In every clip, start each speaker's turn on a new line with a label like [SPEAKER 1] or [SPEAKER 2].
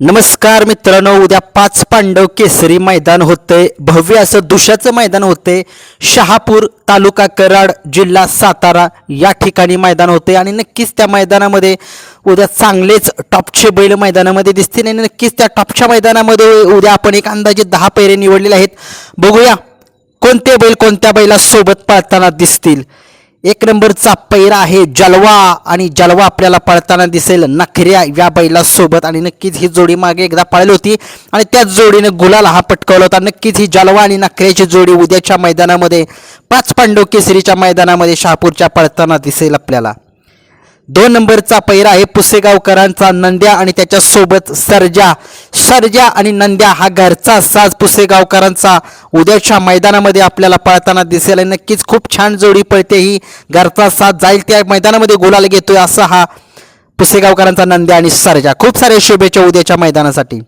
[SPEAKER 1] नमस्कार मित्रांनो उद्या पाच पांडव केसरी मैदान होतंय भव्य असं दुशाचं मैदान होते. शहापूर तालुका कराड जिल्हा सातारा या ठिकाणी मैदान होते आणि नक्कीच त्या मैदानामध्ये उद्या चांगलेच टॉपचे बैल मैदानामध्ये दिसतील आणि नक्कीच त्या टॉपच्या मैदानामध्ये उद्या आपण एक अंदाजे दहा पैरे निवडलेले आहेत. बघूया कोणते बैल कोणत्या बैला सोबत पळताना दिसतील. एक नंबरचा पैरा आहे जलवा आणि जलवा आपल्याला पळताना दिसेल नखऱ्या या बैलासोबत. आणि नक्कीच ही जोडी मागे एकदा पळली होती. आणि त्याच जोडीने गुलाल हा पटकवला होता. नक्कीच ही जलवा आणि नखऱ्याची जोडी उद्याच्या मैदानामध्ये पाच पांडव केसरीच्या मैदानामध्ये शहापूरच्या पळताना दिसेल आपल्याला. दोन नंबरचा पैरा आहे पुसेगावकरांचा नंद्या आणि त्याच्यासोबत सर्जा. सर्जा आणि नंद्या हा घरचा साज पुसेगावकरांचा. उद्याच्या मैदानामध्ये आपल्याला पळताना दिसेल आणि नक्कीच खूप छान जोडी पळते ही. घरचा साज जाईल त्या मैदानामध्ये गुलाल घेतोय असा हा पुसेगावकरांचा नंद्या आणि सर्जा. खूप साऱ्या शुभेच्छा उद्याच्या मैदानासाठी.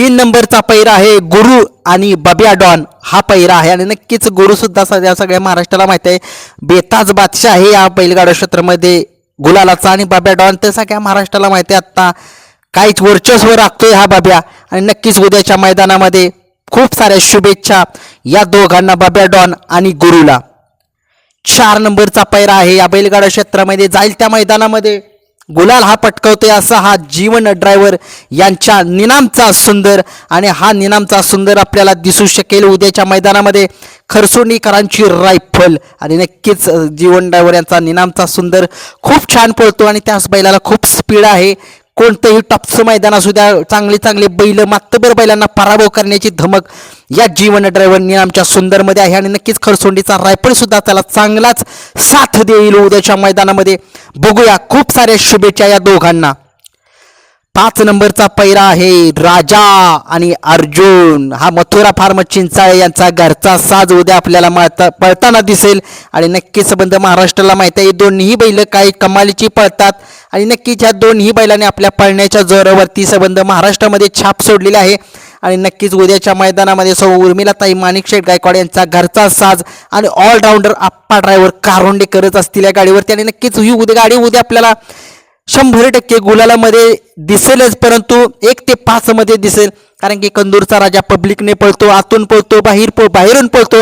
[SPEAKER 1] तीन नंबरचा पैरा आहे गुरु आणि बब्या डॉन हा पैरा आहे आणि नक्कीच गुरुसुद्धा सध्या सगळ्या महाराष्ट्राला माहिती आहे. बेताज बादशाह आहे या बैलगाडा क्षेत्रामध्ये गुलालाचा आणि बाब्या डॉन तर सगळ्या महाराष्ट्राला माहिती आहे. आत्ता काहीच वर्चस्व राखतोय हा बाब्या. आणि नक्कीच उद्याच्या मैदानामध्ये खूप साऱ्या शुभेच्छा या दोघांना बाब्या डॉन आणि गुरुला. चार नंबरचा पैरा आहे या बैलगाडा क्षेत्रामध्ये. जाईल त्या मैदानामध्ये. गुलाल हा पटकवतोय असा हा जीवन ड्रायव्हर यांच्या निनामचा सुंदर आणि हा निनामचा सुंदर आपल्याला दिसू शकेल उद्याच्या मैदानामध्ये खरसोंडीकरांची रायफल. आणि नक्कीच जीवन ड्रायव्हर यांचा निनामचा सुंदर खूप छान पळतो आणि त्याच बैलाला खूप स्पीड आहे. कोणतंही टॉपचं मैदान असू द्या चांगले चांगले बैल मातबर बैलांना पराभव करण्याची धमक या जीवन ड्रायव्हर निनामच्या सुंदरमध्ये आहे. आणि नक्कीच खरसोंडीचा रायफल सुद्धा त्याला चांगलाच साथ देईल उद्याच्या मैदानामध्ये. बघूया खूप साऱ्या शुभेच्छा या दोघांना. पाच नंबरचा पैरा आहे राजा आणि अर्जुन. हा मथुरा फार्म चिंचाळे यांचा घरचा साज उद्या आपल्याला मळता पळताना दिसेल. आणि नक्कीच संबंध महाराष्ट्राला माहिती आहे दोन्ही बैल काही कमालीची पळतात. आणि नक्कीच ह्या दोन्ही बैलाने आपल्या पळण्याच्या जोरावरती संबंध महाराष्ट्रामध्ये छाप सोडलेली आहे. आणि नक्कीच उद्याच्या मैदानामध्ये सौ उर्मिलाताई माणिकशेठ गायकवाड यांचा घरचा साज आणि ऑलराऊंडर आप्पा ड्रायव्हर कारोंडे करत असतील या गाडीवरती. आणि नक्कीच ही उद्या गाडी उद्या आपल्याला शंभर टक्के गुलालामध्ये दिसेलच परंतु एक ते पाचमध्ये दिसेल. कारण की कंदूरचा राजा पब्लिकने पळतो आतून पळतो बाहेर पळ बाहेरून पळतो.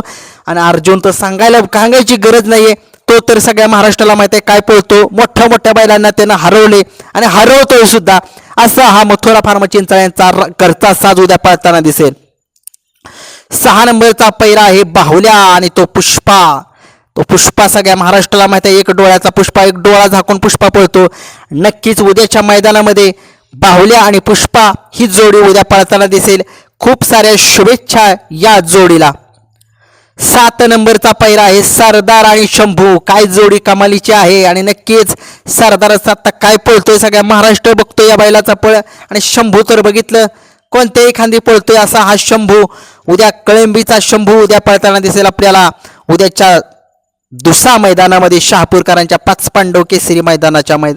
[SPEAKER 1] आणि अर्जुन तर सांगायला सांगायची गरज नाहीये. तो तर सगळ्या महाराष्ट्राला माहिती आहे काय पळतो. मोठ्या मोठ्या बैलांना त्यांना हरवले आणि हरवतोय सुद्धा. असा हा मथुरा फार्म यांचा र- घरचा साज उद्या पळताना दिसेल. सहा नंबरचा पैरा आहे बाहुल्या आणि तो पुष्पा. तो पुष्पा सगळ्या महाराष्ट्राला माहिती आहे एक डोळ्याचा पुष्पा एक डोळा झाकून पुष्पा पळतो. नक्कीच उद्याच्या मैदानामध्ये बाहुल्या आणि पुष्पा ही जोडी उद्या पळताना दिसेल. खूप साऱ्या शुभेच्छा या जोडीला. सात नंबरचा पैरा आहे सरदार आणि शंभू. काय जोडी कमालीची आहे आणि नक्कीच सरदाराचा आता काय पळतोय सगळ्या महाराष्ट्र बघतोय या बैलाचा पळ. आणि शंभू तर बघितलं कोणत्याही खांदी पळतोय असा हा शंभू. उद्या कळंबीचा शंभू उद्या पळताना दिसेल आपल्याला. उद्याच्या दुसरा मैदानामध्ये शहापूरकरांच्या पाच पांडव केसरी मैदानाच्या मैद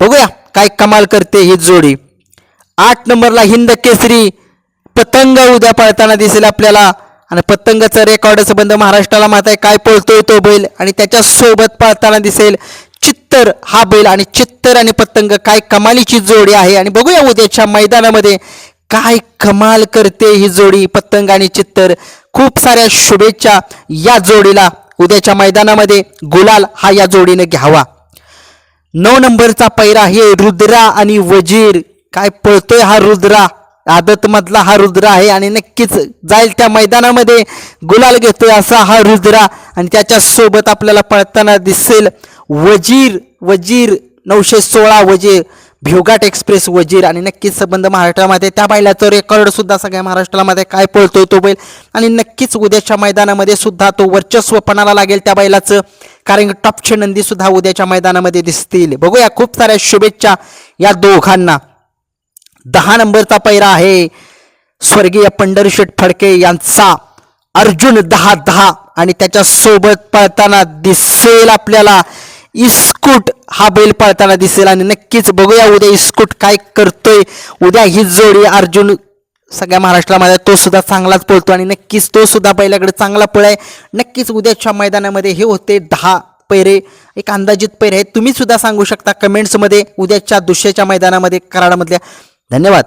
[SPEAKER 1] बघूया काय कमाल करते ही जोडी. आठ नंबरला हिंद केसरी. पतंग उद्या पळताना दिसेल आपल्याला. आणि पतंगाचं रेकॉर्ड संबंध महाराष्ट्राला माहीत आहे काय पळतोय तो बैल. आणि त्याच्या सोबत पळताना दिसेल चित्तर हा बैल. आणि चित्तर आणि पतंग काय कमालीची जोडी आहे. आणि बघूया उद्याच्या मैदानामध्ये काय कमाल करते ही जोडी पतंग आणि चित्तर. खूप साऱ्या शुभेच्छा या जोडीला. उद्याच्या मैदानामध्ये गुलाल हा या जोडीने घ्यावा. नऊ नंबरचा पैरा हे रुद्रा आणि वजीर. काय पळतोय हा रुद्रा. आदतमधला हा रुद्रा आहे आणि नक्कीच जाईल त्या मैदानामध्ये. गुलाल घेतोय असा हा रुद्रा. आणि त्याच्या सोबत आपल्याला पळताना दिसेल वजीर. वजीर नऊशे सोळा वजीर. भिवघाट एक्सप्रेस वजीर आणि नक्कीच संबंध महाराष्ट्रामध्ये. त्या बैलाचं रेकॉर्डसुद्धा सगळ्या महाराष्ट्रामध्ये काय पळतोय तो बैल. आणि नक्कीच उद्याच्या मैदानामध्ये सुद्धा तो वर्चस्वपणाला लागेल त्या बैलाचं. कारण टॉपची टॉपचे नंदी सुद्धा उद्याच्या मैदानामध्ये दिसतील. बघूया खूप साऱ्या शुभेच्छा या दोघांना. दहा नंबरचा पैरा आहे स्वर्गीय पंढरीशेठ फडके यांचा. अर्जुन दहा दहा आणि त्याच्या सोबत पळताना दिसेल आपल्याला. इस्कूट हा बैल पळताना दिसेल आणि नक्कीच बघूया उद्या इस्कूट काय करतोय. उद्या ही जोडी अर्जुन सगळ्या महाराष्ट्रामध्ये तो सुद्धा चांगलाच पळतो आणि नक्कीच तो सुद्धा बैलाकडे चांगला पळ आहे. नक्कीच उद्याच्या मैदानामध्ये हे होते दहा पैरे एक अंदाजित पैरे आहेत. तुम्ही सुद्धा सांगू शकता कमेंट्समध्ये उद्याच्या दुसऱ्याच्या मैदानामध्ये कराडामधल्या. धन्यवाद.